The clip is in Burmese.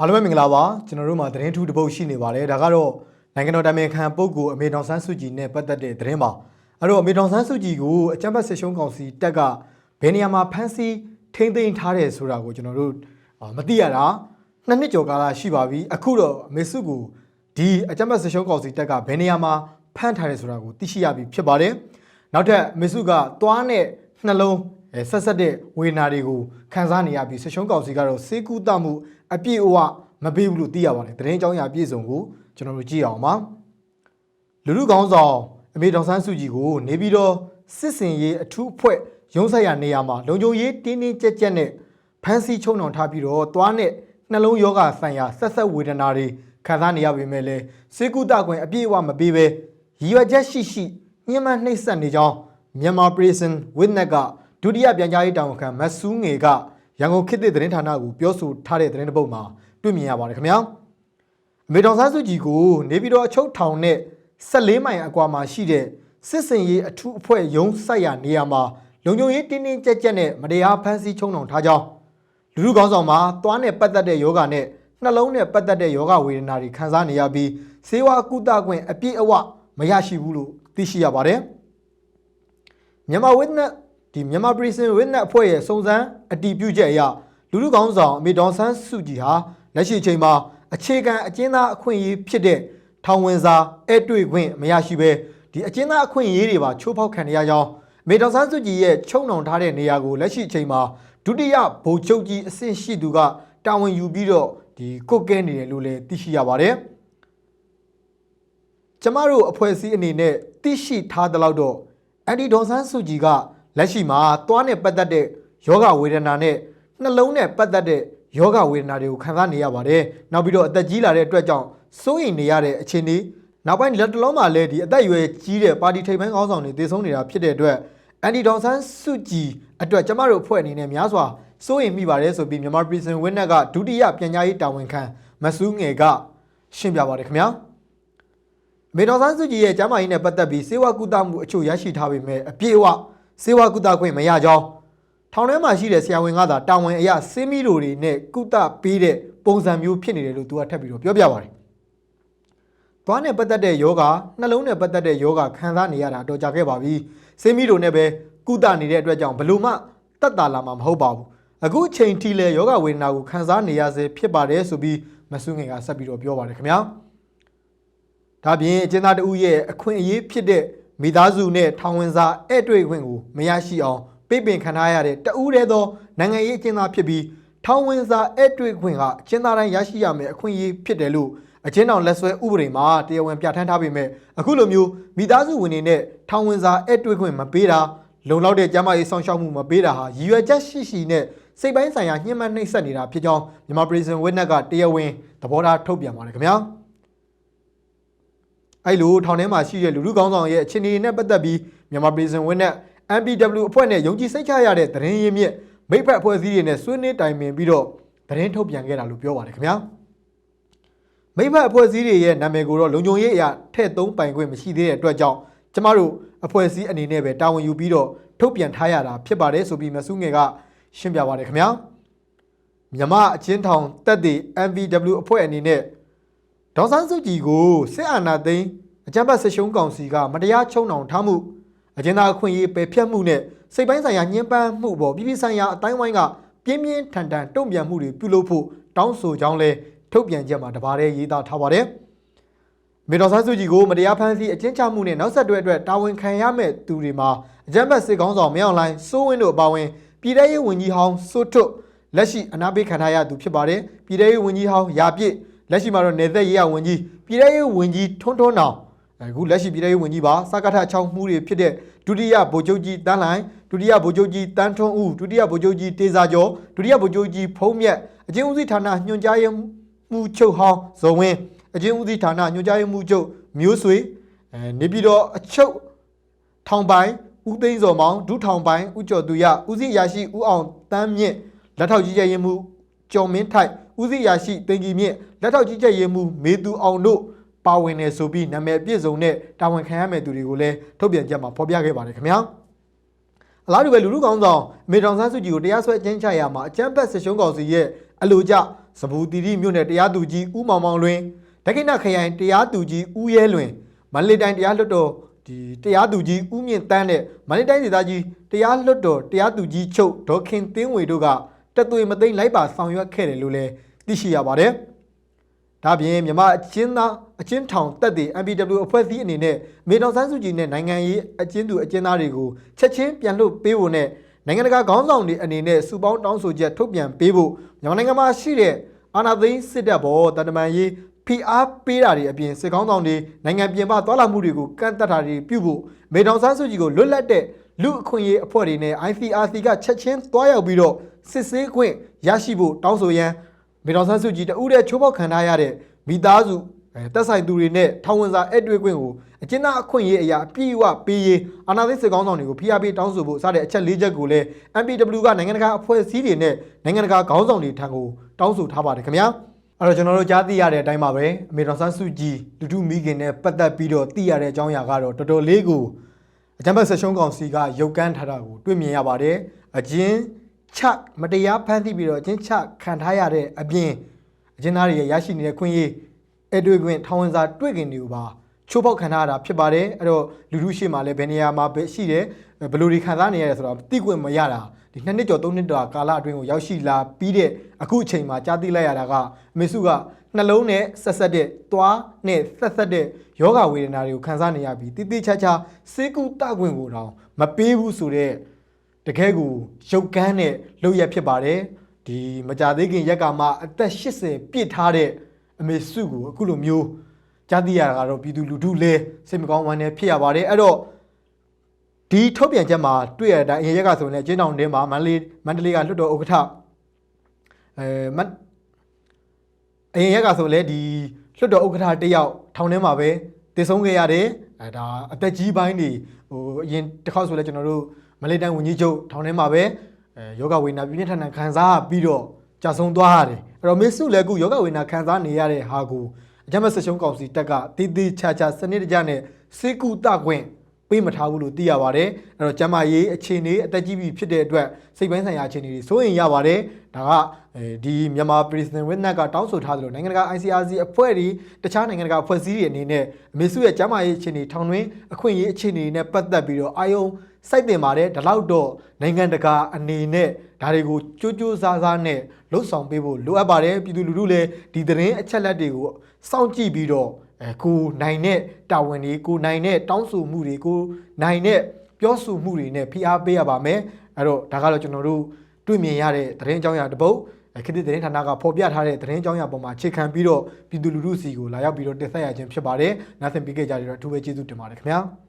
အားလုံးပဲမင်္ဂလာပါကျွန်တော်တို့မှာသတင်းထူးတစ်ပုဒ်ရှိနေပါတယ်ဒါကတော့နိုင်ငံတော်တိုင်ပင်ခံပုဂ္ဂိုလ်အမေတော်ဆန်းစုကြည်နဲ့ပတ်သက်တဲ့သတင်းပါအဲ့တော့အမေတော်ဆန်းစုကြည်ကိုအကြံဖတ်စစ်ရှုံးကောင်စီတက်ကဘယ်နေရာမှာဖမ်းဆီးထိန်းသိမ်းထားတယ်ဆိုတာကိုကျွန်တော်တို့အာမသိရတာနှစ်နှစ်ကျော်ကာလရှိပါပြီအခုတော့အမေစုကိုဒီအကြံဖတ်စစ်ရှုံးကောင်စီတက်ကဘယ်နေရာမှာဖမ်းထားတယ်ဆိုတာကိုသိရှိရပြီဖြစ်ပါတယ်နောက်ထပ်အမေစုကသွားနဲ့နှလုံးအဲ ဆက်ဆက်တဲ့ဝေဒနာတွေကိုခံစားနေရပြီးစစ်ရှုံးကောင်စီကတော့စေကူတမှုအပြည့်အဝမပေးဘူးလို့သိရပါတယ်သတင်းအကြောင်းအရာပြည့်စုံကိုကျွန်တော်တို့ကြည့်အောင်ပါလူလူကောင်းဆောင်အမေတော်ဆန်းစုကြည်ကိုနေပြီးတော့စစ်စင်ရေးအထူးအဖွဲ့ရုံးဆက်ရနေရာမှာလုံခြုံရေးတင်းတင်းကြပ်ကြပ်နဲ့ဖမ်းဆီးချုံနှောင်ထားပြီးတော့သွားနဲ့နှလုံးယောဂဆိုင်ရာဆက်ဆက်ဝေဒနာတွေခံစားနေရပေမဲ့လည်းစေကူတကွင်အပြည့်အဝမပေးဘဲရည်ရွယ်ချက်ရှိရှိညှဉ်းပန်းနှိပ်စက်နေကြောင်းမြန်မာ Prison Witness က ဒုတိယပြန်ကြားရေးတာဝန်ခံမတ်ဆူးငယ်ကရန်ကုန်ခေတ်သစ်သတင်းဌာနကိုပြောဆိုထားတဲ့သတင်းတစ်ပုဒ်မှာတွေ့မြင်ရပါတယ်ခင်ဗျာအမေတော်ဆန်းစုကြည်ကိုနေပြည်တော်အချုပ်ထောင်နဲ့14မိုင်အကွာမှာရှိတဲ့စစ်စင်ရေးအထူးအဖွဲ့ရုံးဆိုင်ရာနေရာမှာလုံခြုံရေးတင်းတင်းကြပ်ကြပ်နဲ့မတရားဖမ်းဆီးချုံနှောင်ထားကြောင်းလူလူကောင်းဆောင်မှာသွားနဲ့ပတ်သက်တဲ့ယောဂနဲ့နှလုံးနဲ့ပတ်သက်တဲ့ယောဂဝေဒနာတွေခံစားနေရပြီးစေဝါကုသခွင့်အပြည့်အဝမရရှိဘူးလို့သိရှိရပါတယ်မြန်မာ witness ဒီ မြန်မာ prison witness အဖွဲ့ရဲ့စုံစမ်းအတည်ပြုချက်အရလူလူကောင်းဆောင်အမေတော်ဆန်းစုကြည်ဟာလက်ရှိအချိန်မှာအခြေခံအကျဉ်းသားအခွင့်အရေးဖြစ်တဲ့ထောင်ဝင်စာအဲ့တွေ့ခွင့်မရရှိပဲဒီအကျဉ်းသားအခွင့်အရေးတွေပါချိုးဖောက်ခံရကြောင်းအမေတော်ဆန်းစုကြည်ရဲ့ချုံနှောင်ထားတဲ့နေရာကိုလက်ရှိအချိန်မှာဒုတိယဗိုလ်ချုပ်ကြီးအဆင့်ရှိသူကတာဝန်ယူပြီးတော့ဒီကုတ်ကဲနေတယ်လို့လည်းသိရှိရပါတယ်ကျမတို့အဖွဲ့အစည်းအနေနဲ့သိရှိထားသလောက်တော့အန်ဒီဒေါန်ဆန်းစုကြည်က လက်ရှိမှာသွားနဲ့ပတ်သက်တဲ့ယောဂဝေဒနာနဲ့နှလုံးနဲ့ပတ်သက်တဲ့ယောဂဝေဒနာတွေကိုခံစားနေရပါတယ်။နောက်ပြီးတော့အသက်ကြီးလာတဲ့အတွက်ကြောင့်စိုးရိမ်နေရတဲ့အခြေအနေနောက်ပိုင်းလက်တလုံးမှာလည်းဒီအသက်အရွယ်ကြီးတဲ့ပါတီထိပ်ပိုင်းခေါင်းဆောင်တွေတည်ဆုံးနေတာဖြစ်တဲ့အတွက်အန်ဒီဒေါန်ဆန်းစုကြည်အတွက်ကျမတို့အဖွဲ့အနေနဲ့များစွာစိုးရိမ်မိပါတယ်ဆိုပြီးမြန်မာ Prison Witness ကဒုတိယပြန်ကြားရေးတာဝန်ခံမဆူးငယ်ကရှင်းပြပါတယ်ခင်ဗျာ။မေတော်ဆန်းစုကြည်ရဲ့ကျမ်းမာရေးနဲ့ပတ်သက်ပြီးစေဝါကုသမှုအချို့ရရှိထားပေမဲ့အပြည့်အဝ စေဝါကုသခွင့်မရကြောင်းထောင်ထဲမှာရှိတဲ့ဆရာဝန်ကသာတာဝန်အရစေမီတို့တွေနဲ့ကုသပေးတဲ့ပုံစံမျိုးဖြစ်နေတယ်လို့သူကထပ်ပြီးတော့ပြောပြပါတယ်။သွားနဲ့ပတ်သက်တဲ့ယောဂနှလုံးနဲ့ပတ်သက်တဲ့ယောဂခံစားနေရတာတော့ကြာခဲ့ပါပြီ။စေမီတို့နဲ့ပဲကုသနေတဲ့အတွက်ကြောင့်ဘလို့မှတက်တာလာမှာမဟုတ်ပါဘူး။အခုအချိန်ထိလဲယောဂဝေဒနာကိုခံစားနေရစေဖြစ်ပါတယ်ဆိုပြီးမဆုငယ်ကဆက်ပြီးတော့ပြောပါတယ်ခင်ဗျာ။ဒါပြင်အကျဉ်းသားတဦးရဲ့အခွင့်အရေးဖြစ်တဲ့ မိသားစုနဲ့ထောင်ဝင်စာအဲ့တွေ့ခွင့်ကိုမရရှိအောင်ပိတ်ပင်ခံထားရတဲ့တဦးတည်းသောနိုင်ငံရေးအကျဉ်းသားဖြစ်ပြီးထောင်ဝင်စာအဲ့တွေ့ခွင့်ကအကျဉ်းသားတိုင်းရရှိရမယ့်အခွင့်အရေးဖြစ်တယ်လို့အကျဉ်းတော်လက်ဆွဲဥပဒေမှာတရားဝင်ပြဋ္ဌာန်းထားပေမဲ့အခုလိုမျိုးမိသားစုဝင်တွေနဲ့ထောင်ဝင်စာအဲ့တွေ့ခွင့်မပေးတာလုံလောက်တဲ့ကျန်းမာရေးဆောင်ရှောက်မှုမပေးတာဟာရည်ရွယ်ချက်ရှိရှိနဲ့စိတ်ပိုင်းဆိုင်ရာညှဉ်းပန်းနှိပ်စက်နေတာဖြစ်ကြောင်းမြန်မာ Prison Witness ကတရားဝင်သဘောထားထုတ်ပြန်ပါတယ်ခင်ဗျာ အဲ့လိုထောင်ထဲမှာရှိတဲ့လူလူကောင်းဆောင်ရဲ့အခြေအနေတွေနဲ့ပတ်သက်ပြီးမြန်မာ Prison Win နဲ့ MPW အဖွဲ့နဲ့ယုံကြည်စိတ်ချရတဲ့သတင်းရင်းမြစ်မိဖက်အဖွဲ့အစည်းတွေနဲ့ဆွေးနွေးတိုင်ပင်ပြီးတော့သတင်းထုတ်ပြန်ခဲ့တာလို့ပြောပါတယ်ခင်ဗျာမိဖက်အဖွဲ့အစည်းတွေရဲ့နာမည်ကိုတော့လုံခြုံရေးအရာထည့်သုံးပိုင်ခွင့်မရှိသေးတဲ့အတွက်ကြောင့်ကျမတို့အဖွဲ့အစည်းအနေနဲ့ပဲတာဝန်ယူပြီးတော့ထုတ်ပြန်ထားရတာဖြစ်ပါတယ်ဆိုပြီးမဆူးငယ်ကရှင်းပြပါတယ်ခင်ဗျာမြမအချင်းထောင်တက်တဲ့ MVW အဖွဲ့အနေနဲ့ ဒေါက်ဆန်းစုကြည်ကိုစစ်အာဏာသိမ်းအကြမ်းဖက်ဆစ်ရှုံးကောင်စီကမတရားချုံနှောင်ထားမှုအကျဉ်းသားအခွင့်အရေးပယ်ဖျက်မှုနဲ့စိတ်ပိုင်းဆိုင်ရာညှဉ်းပန်းမှုပေါ်ပြည်ပဆိုင်ရာအတိုင်းဝိုင်းကပြင်းပြင်းထန်ထန်တုံ့ပြန်မှုတွေပြုလုပ်ဖို့တောင်းဆိုကြောင်းလဲထုတ်ပြန်ချက်မှာတပါးတည်းရေးသားထားပါတယ်။မေတော်ဆန်းစုကြည်ကိုမတရားဖမ်းဆီးအကျဉ်းချမှုနဲ့နောက်ဆက်တွဲအတွက်တာဝန်ခံရမဲ့သူတွေမှာအကြမ်းဖက်စစ်ကောင်ဆောင်မင်းအောင်လှိုင်စိုးဝင်းတို့အပါအဝင်ပြည်ထရေးဝန်ကြီးဟောင်းစိုးထွတ်လက်ရှိအနာပေးခံထားရသူဖြစ်ပါတယ်။ပြည်ထရေးဝန်ကြီးဟောင်းရာပြည့် လက်ရှိမှာတော့နေသက်ရေးရဝန်ကြီးပြည်ထရေးဝန်ကြီးထွန်းထွန်းနောင်အခုလက်ရှိပြည်ထရေးဝန်ကြီးပါစကားထ6မှုတွေဖြစ်တဲ့ဒုတိယဗိုလ်ချုပ်ကြီးတန်းလိုင်ဒုတိယဗိုလ်ချုပ်ကြီးတန်းထွန်းဦးဒုတိယဗိုလ်ချုပ်ကြီးတေစာကျော်ဒုတိယဗိုလ်ချုပ်ကြီးဖုံးမြတ်အကျဉ်းဦးစီးဌာနညွှန်ကြားရေးမှုချုပ်ဟောင်းဇော်ဝင်းအကျဉ်းဦးစီးဌာနညွှန်ကြားရေးမှုချုပ်မျိုးဆွေအဲနေပြည်တော်အချုပ်ထောင်ပိုင်းဦးသိန်းစော်မောင်ဒုထောင်ပိုင်းဦးကျော်သူရဦးစီးရာရှိဦးအောင်တန်းမြင့်လက်ထောက်ကြီးကြပ်ရေးမှုကျော်မင်းထိုက် ဦးစီးရာရှိတင်ကြီးမြင့်လက်ထောက်ကြီးကြပ်ရေးမှုမေသူအောင်တို့ပါဝင်နေဆိုပြီးနာမည်ပြည့်စုံတဲ့တာဝန်ခံရမယ့်သူတွေကိုလည်းထုတ်ပြန်ချက်မှာဖော်ပြခဲ့ပါတယ်ခင်ဗျာအလားတူပဲလူလူကောင်းဆောင်မေတောင်ဆန်းစုကြည်ကိုတရားစွဲအကျဉ်းချရာမှာအကြမ်းဖက်စစ်ရှုံးကောင်စီရဲ့အလိုကျစပူတီရီမြို့နယ်တရားသူကြီးဦးမောင်မောင်လွင်ဒကိနခရိုင်တရားသူကြီးဦးရဲလွင်မန္တလေးတိုင်းတရားလွှတ်တော်ဒီတရားသူကြီးဦးမြင့်တန်းနဲ့မန္တလေးတိုင်းဒေသကြီးတရားလွှတ်တော်တရားသူကြီးချုပ်ဒေါခင်တင်းဝေတို့ကတက်သွေမသိမ့်လိုက်ပါဆောင်ရွက်ခဲ့တယ်လို့လည်း သိရှိရပါတယ်။ဒါပြင်မြမအချင်းသားအချင်းထောင်တက်တဲ့ MPW အဖွဲ့အစည်းအနေနဲ့မေတောင်ဆန်းစုကြည်နဲ့နိုင်ငံရေးအချင်းသူအချင်းသားတွေကိုချက်ချင်းပြန်လွှတ်ပေးဖို့နဲ့နိုင်ငံတကာခေါင်းဆောင်တွေအနေနဲ့စုပေါင်းတောင်းဆိုချက်ထုတ်ပြန်ပေးဖို့မြန်မာနိုင်ငံမှာရှိတဲ့အာဏာသိမ်းစစ်တပ်ဘောတန်တမန်ရေးဖိအားပေးတာတွေအပြင်စစ်ကောင်းဆောင်တွေနိုင်ငံပြင်ပသွားလာမှုတွေကိုကန့်သက်တာတွေပြုဖို့မေတောင်ဆန်းစုကြည်ကိုလွတ်လပ်တဲ့လူအခွင့်အရေးအဖွဲ့တွေနဲ့ ICRC ကချက်ချင်းတွားရောက်ပြီးတော့စစ်ဆေးခွင့်ရရှိဖို့တောင်းဆိုရန် မေတော်ဆန်းစုကြည်တဦးတည်းချိုးဖောက်ခံထားရတဲ့မိသားစုအဲတက်ဆိုင်သူတွေနဲ့ထောင်ဝင်စာအဲ့တွေ့ခွင့်ကိုအကျဉ်းသားအခွင့်အရေးအရာအပြည့်အဝပေးရေးအာဏာသိမ်းစစ်ကောင်းဆောင်တွေကိုဖိအားပေးတောင်းဆိုဖို့စတဲ့အချက်၄ချက်ကိုလည်း MPW ကနိုင်ငံတကာအဖွဲ့အစည်းတွေနဲ့နိုင်ငံတကာခေါင်းဆောင်တွေထံကိုတောင်းဆိုထားပါတယ်ခင်ဗျာအဲ့တော့ကျွန်တော်တို့ကြားသိရတဲ့အတိုင်းပါပဲအမေတော်ဆန်းစုကြည်လူထုမိခင်နဲ့ပတ်သက်ပြီးတော့သိရတဲ့အကြောင်းအရာကတော့တော်တော်လေးကိုအကြမ်းဖက်ဆက်ရှုံးကောင်စီကရုပ်ကန်းထားတာကိုတွေ့မြင်ရပါတယ်အကျဉ်း ချမတရားဖမ်းဆီးပြီးတော့အကျဉ်းချခံထားရတဲ့အပြင်အကျဉ်းသားတွေရဲ့ရရှိနေတဲ့ခွင့်ရေးအဲ့တွေ့ခွင့်ထောင်ဝင်စာတွေ့ခင်တွေကိုပါချိုးပေါက်ခံထားရတာဖြစ်ပါတယ်အဲ့တော့လူလူရှိမှလည်းဘယ်နေရာမှာပဲရှိတယ်ဘယ်လိုတွေခံစားနေရလဲဆိုတော့သိခွင့်မရတာဒီနှစ်နှစ်ကျော်သုံးနှစ်တာကာလအတွင်းကိုရောက်ရှိလာပြီးတဲ့အခုအချိန်မှာကြားသိလိုက်ရတာကအမေစုကနှလုံးနဲ့ဆက်ဆက်တဲ့သွားနဲ့ဆက်ဆက်တဲ့ယောဂဝေဒနာတွေကိုခံစားနေရပြီးတိတိကျကျစေကုတခွင့်ကိုတော့မပေးဘူးဆိုတော့ တကယ်ကိုရုပ်ကန်းတဲ့လုပ်ရက်ဖြစ်ပါတယ်ဒီမကြသေးခင်ရက်ကမှအသက်80ပြည့်ထားတဲ့အမေစုကိုအခုလိုမျိုးကြားသိရတာကတော့ပြည်သူလူထုလည်းစိတ်မကောင်းဝမ်းနည်းဖြစ်ရပါတယ်အဲ့တော့ဒီထုတ်ပြန်ချက်မှာတွေ့ရတဲ့အရင်ရက်ကဆိုရင်လည်းကျင်းတောင်တင်းမှာမန္တလေးမန္တလေးကလွှတ်တော်ဥက္ကဋ္ဌအဲမတ်အရင်ရက်ကဆိုလည်းဒီလွှတ်တော်ဥက္ကဋ္ဌတယောက်ထောင်ထဲမှာပဲတည်ဆုံးခဲ့ရတယ်အဲဒါအသက်ကြီးပိုင်းတွေဟိုအရင်တစ်ခေါက်ဆိုလည်းကျွန်တော်တို့ မလေးတိုင်းဝန်ကြီးချုပ်ထောင်ထဲမှာပဲအဲယောဂဝေဒနာပြင်းပြင်းထန်ထန်ခံစားပြီးတော့ကြာဆုံးသွားရတယ်အဲ့တော့မေစုလည်းအခုယောဂဝေဒနာခံစားနေရတဲ့ဟာကိုအကြမ်းဖက်ဆက်ရှုံးကောင်စီတက်ကတည်တည်ချာချာစနစ်တကျနဲ့စေကူတခွင့် ပေးမထားဘူးလို့သိရပါတယ်အဲ့တော့ကျမရေးအခြေအနေအသက်ကြီးပြီဖြစ်တဲ့အတွက်စိတ်ပိုင်းဆိုင်ရာအခြေအနေတွေစိုးရင်ရပါတယ်ဒါကအဲဒီမြန်မာ President Witness ကတောင်းဆိုထားသလိုနိုင်ငံတကာ ICRC အဖွဲ့တွေတခြားနိုင်ငံတကာအဖွဲ့အစည်းတွေအနေနဲ့အမေစုရဲ့ကျမရေးအခြေအနေထောင်တွင်းအခွင့်အရေးအခြေအနေတွေနဲ့ပတ်သက်ပြီးတော့အာယုံစိုက်တင်ပါတယ်ဒါတော့တော့နိုင်ငံတကာအနေနဲ့ဒါတွေကိုကြိုးကြိုးစားစားနဲ့လှုပ်ဆောင်ပေးဖို့လိုအပ်ပါတယ်ပြည်သူလူထုလည်းဒီသတင်းအချက်လက်တွေကိုစောင့်ကြည့်ပြီးတော့ အဲကိုနိုင်တဲ့တာဝန်တွေကိုနိုင်တဲ့တောင်းဆိုမှုတွေကိုနိုင်တဲ့ပြောဆိုမှုတွေနဲ့ဖိအားပေးရပါမယ်အဲ့တော့ဒါကတော့ကျွန်တော်တို့တွေ့မြင်ရတဲ့သတင်းအကြောင်းအရာတစ်ပုဒ်အဲခေတ်သစ်သတင်းဌာနကဖော်ပြထားတဲ့သတင်းအကြောင်းအရာပေါ်မှာအခြေခံပြီးတော့ပြည်သူလူထုစီကိုလာရောက်ပြီးတော့တင်ဆက်ရခြင်းဖြစ်ပါတယ်။နောက်ဆင်ပြီးခဲ့ကြတဲ့အတွက်အထူးပဲကျေးဇူးတင်ပါတယ်ခင်ဗျာ။